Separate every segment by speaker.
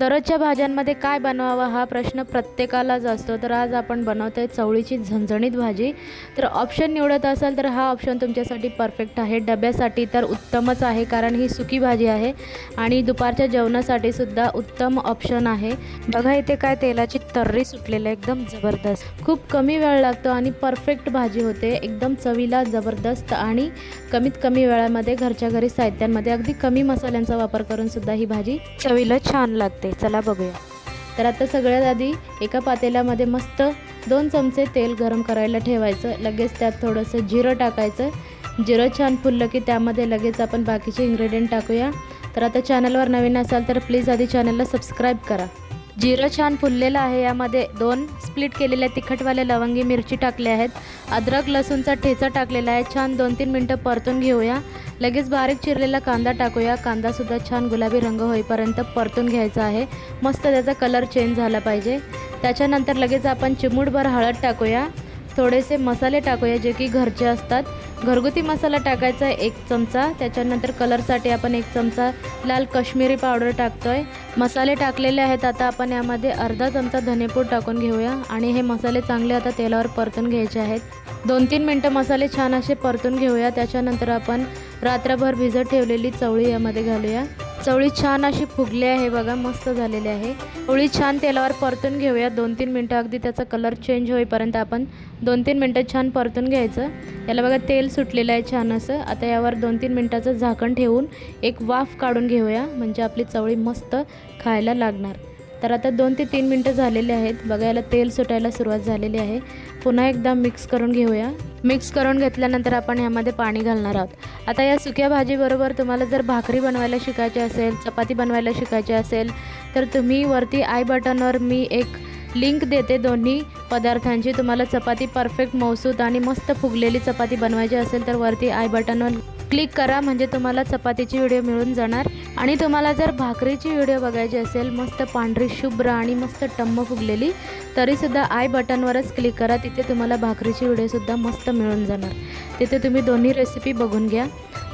Speaker 1: दररोजच्या भाज्यांमध्ये काय बनवावं हा प्रश्न प्रत्येकालाच असतो. तर आज आपण बनवतो आहे चवळीची झणझणीत भाजी. तर ऑप्शन निवडत असाल तर हा ऑप्शन तुमच्यासाठी परफेक्ट आहे. डब्यासाठी तर उत्तमच आहे कारण ही सुकी भाजी आहे आणि दुपारच्या जेवणासाठी सुद्धा उत्तम ऑप्शन आहे. बघा इथे काय तेलाची तर्री सुटलेली आहे एकदम जबरदस्त. खूप कमी वेळ लागतो आणि परफेक्ट भाजी होते. एकदम चवीला जबरदस्त आणि कमीत कमी वेळामध्ये घरच्या घरी साहित्यांमध्ये अगदी कमी मसाल्यांचा वापर करून सुद्धा ही भाजी चवीला छान लागते. चला बघूया. तर आता सगळ्यात आधी एका पातेल्यामध्ये मस्त दोन चमचे तेल गरम करायला ठेवायचं. लगेच त्यात थोडंसं जिरं टाकायचं. जिरं छान फुललं की त्यामध्ये लगेच आपण बाकीचे इन्ग्रेडियंट टाकूया. तर आता चॅनलवर नवीन असाल तर प्लीज आधी चॅनलला सबस्क्राईब करा. जिरं छान फुललेलं आहे. यामध्ये दोन स्प्लिट केलेल्या तिखटवाल्या लवंगी मिरची टाकल्या आहेत. अद्रक लसूणचा ठेचा टाकलेला आहे. छान दोन तीन मिनटं परतून घेऊया. लगेच बारीक चिरलेला कांदा टाकूया. कांदासुद्धा छान गुलाबी रंग होईपर्यंत परतून घ्यायचा आहे. मस्त त्याचा कलर चेंज झाला पाहिजे. त्याच्यानंतर लगेच आपण चिमूटभर हळद टाकूया. थोडेसे मसाले टाकूया जे की घरचे असतात. घरगुती मसाला टाकायचा आहे एक चमचा. त्याच्यानंतर कलरसाठी आपण एक चमचा लाल कश्मीरी पावडर टाकतो आहे मसाले टाकलेले आहेत आता आपण यामध्ये अर्धा चमचा धनेपूड टाकून घेऊया. आणि हे मसाले चांगले आता तेलावर परतून घ्यायचे आहेत. दोन तीन मिनटं मसाले छान असे परतून घेऊया. त्याच्यानंतर आपण रात्रभर भिजत ठेवलेली चवळी यामध्ये घालूया. चवळी छान अशी फुगली आहे बघा मस्त झालेली आहे. चवळी छान तेलावर परतून घेऊया. दोन तीन मिनटं अगदी त्याचा कलर चेंज होईपर्यंत आपण दोन तीन मिनटं छान परतून घ्यायचं. याला बघा तेल सुटलेलं आहे छान असं. आता यावर दोन तीन मिनटाचं झाकण ठेवून एक वाफ काढून घेऊया. म्हणजे आपली चवळी मस्त खायला लागणार. तर आता दोन ते तीन मिनटं झालेले आहेत. बघायला तेल सुटायला सुरुवात झालेली आहे. पुन्हा एकदा मिक्स करून घेऊया. मिक्स करून घेतल्यानंतर आपण यामध्ये पाणी घालणार आहोत. आता या सुक्या भाजीबरोबर तुम्हाला जर भाकरी बनवायला शिकायची असेल चपाती बनवायला शिकायची असेल तर तुम्ही वरती आय बटनवर मी एक लिंक देते दोन्ही पदार्थांची. तुम्हाला चपाती परफेक्ट मौसूद आणि मस्त फुगलेली चपाती बनवायची असेल तर वरती आय बटनवर क्लिक करा. म्हणजे तुम्हाला चपातीची व्हिडिओ मिळून जाणार. आणि तुम्हाला जर भाकरीची व्हिडिओ बघायची असेल मस्त पांढरी शुभ्र आणि मस्त टम्म फुगलेली तरीसुद्धा आय बटनवरच क्लिक करा. तिथे तुम्हाला भाकरीची व्हिडिओसुद्धा मस्त मिळून जाणार. तिथे तुम्ही दोन्ही रेसिपी बघून घ्या.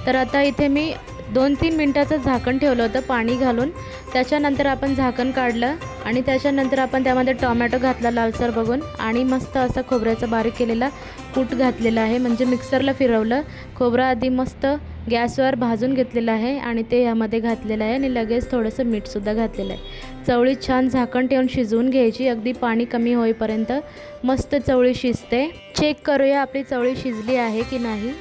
Speaker 1: तर आता इथे मी दोन तीन मिनटाचं झाकण ठेवलं होतं पाणी घालून. त्याच्यानंतर आपण झाकण काढलं आणि त्याच्यानंतर आपण त्यामध्ये टॉमॅटो घातला लालसर बघून आणि मस्त असं खोबऱ्याचा बारीक केलेला कूट घातलेला आहे. म्हणजे मिक्सरला फिरवलं. खोबरं आधी मस्त गॅसवर भाजून घेतलेलं आहे आणि ते यामध्ये घातलेलं आहे आणि लगेच थोडंसं मीठसुद्धा घातलेलं आहे. चवळी छान झाकण ठेवून शिजवून घ्यायची. अगदी पाणी कमी होईपर्यंत मस्त चवळी शिजते. चेक करूया आपली चवळी शिजली आहे की नाही.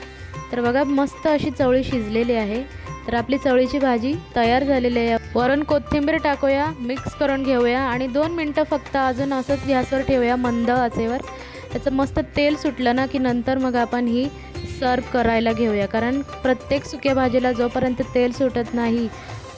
Speaker 1: तर बघा मस्त अशी चवळी शिजलेली आहे. तर आपली चवळीची भाजी तयार झालेली आहे. वरण कोथिंबीर टाकूया मिक्स करून घेऊया आणि दोन मिनटं फक्त अजून असंच गॅसवर ठेवूया मंद आचेवर. त्याचं मस्त तेल सुटलं ना की नंतर मग आपण ही सर्व करायला घेऊया. कारण प्रत्येक सुक्या भाजीला जोपर्यंत तेल सुटत नाही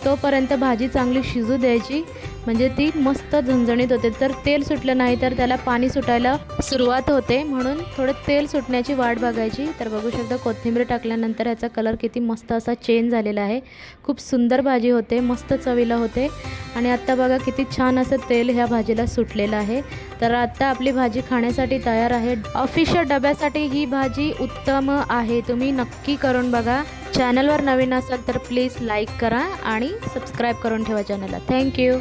Speaker 1: तोपर्यंत भाजी चांगली शिजू द्यायची. म्हणजे ती मस्त झणझणीत होते. तर तेल सुटलं नाही तर त्याला पाणी सुटायला सुरुवात होते. म्हणून थोडं तेल सुटण्याची वाट बघायची. तर बघू शकता कोथिंबीर टाकल्यानंतर याचा कलर किती मस्त असा चेंज झालेला आहे. खूप सुंदर भाजी होते. मस्त चवीला होते. आणि आत्ता बघा किती छान असं तेल ह्या भाजीला सुटलेलं आहे. तर आत्ता आपली भाजी खाण्यासाठी तयार आहे. ऑफिशियल डब्यासाठी ही भाजी उत्तम आहे. तुम्ही नक्की करून बघा. चॅनलवर नवीन असाल तर प्लीज लाईक करा आणि सबस्क्राईब करून ठेवा चॅनलला. थँक्यू